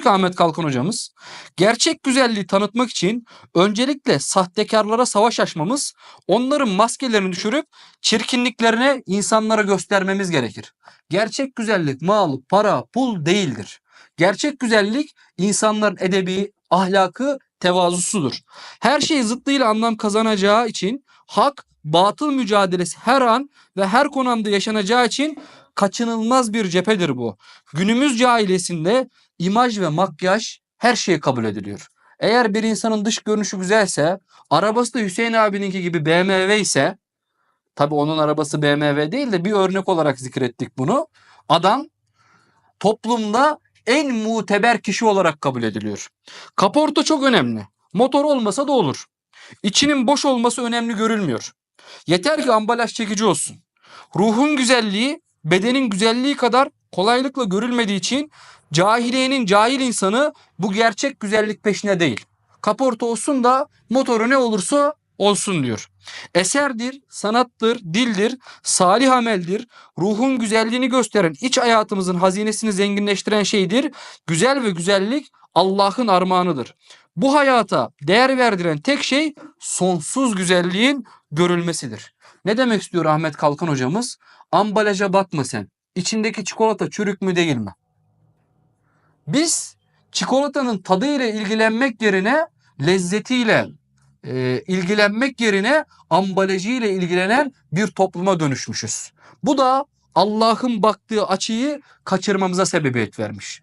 Ki Ahmet Kalkan hocamız, gerçek güzelliği tanıtmak için öncelikle sahtekarlara savaş açmamız, onların maskelerini düşürüp çirkinliklerini insanlara göstermemiz gerekir. Gerçek güzellik mal, para, pul değildir. Gerçek güzellik insanların edebi, ahlakı, tevazusudur. Her şey zıttıyla anlam kazanacağı için hak, batıl mücadelesi her an ve her konumda yaşanacağı için kaçınılmaz bir cephedir bu. Günümüz cahiliyesinde imaj ve makyaj her şeye kabul ediliyor. Eğer bir insanın dış görünüşü güzelse, arabası da Hüseyin abininki gibi BMW ise, tabi onun arabası BMW değil de bir örnek olarak zikrettik bunu. Adam toplumda en muteber kişi olarak kabul ediliyor. Kaporta çok önemli. Motor olmasa da olur. İçinin boş olması önemli görülmüyor. Yeter ki ambalaj çekici olsun. Ruhun güzelliği bedenin güzelliği kadar kolaylıkla görülmediği için cahiliyenin cahil insanı bu gerçek güzellik peşine değil. Kaporta olsun da motoru ne olursa olsun diyor. Eserdir, sanattır, dildir, salih ameldir, ruhun güzelliğini gösteren, iç hayatımızın hazinesini zenginleştiren şeydir. Güzel ve güzellik Allah'ın armağanıdır. Bu hayata değer verdiren tek şey sonsuz güzelliğin görülmesidir. Ne demek istiyor Ahmet Kalkan hocamız? Ambalaja bakma sen. İçindeki çikolata çürük mü değil mi? Biz çikolatanın tadıyla ilgilenmek yerine lezzetiyle e, ilgilenmek yerine ambalajıyla ilgilenen bir topluma dönüşmüşüz. Bu da Allah'ın baktığı açıyı kaçırmamıza sebebiyet vermiş.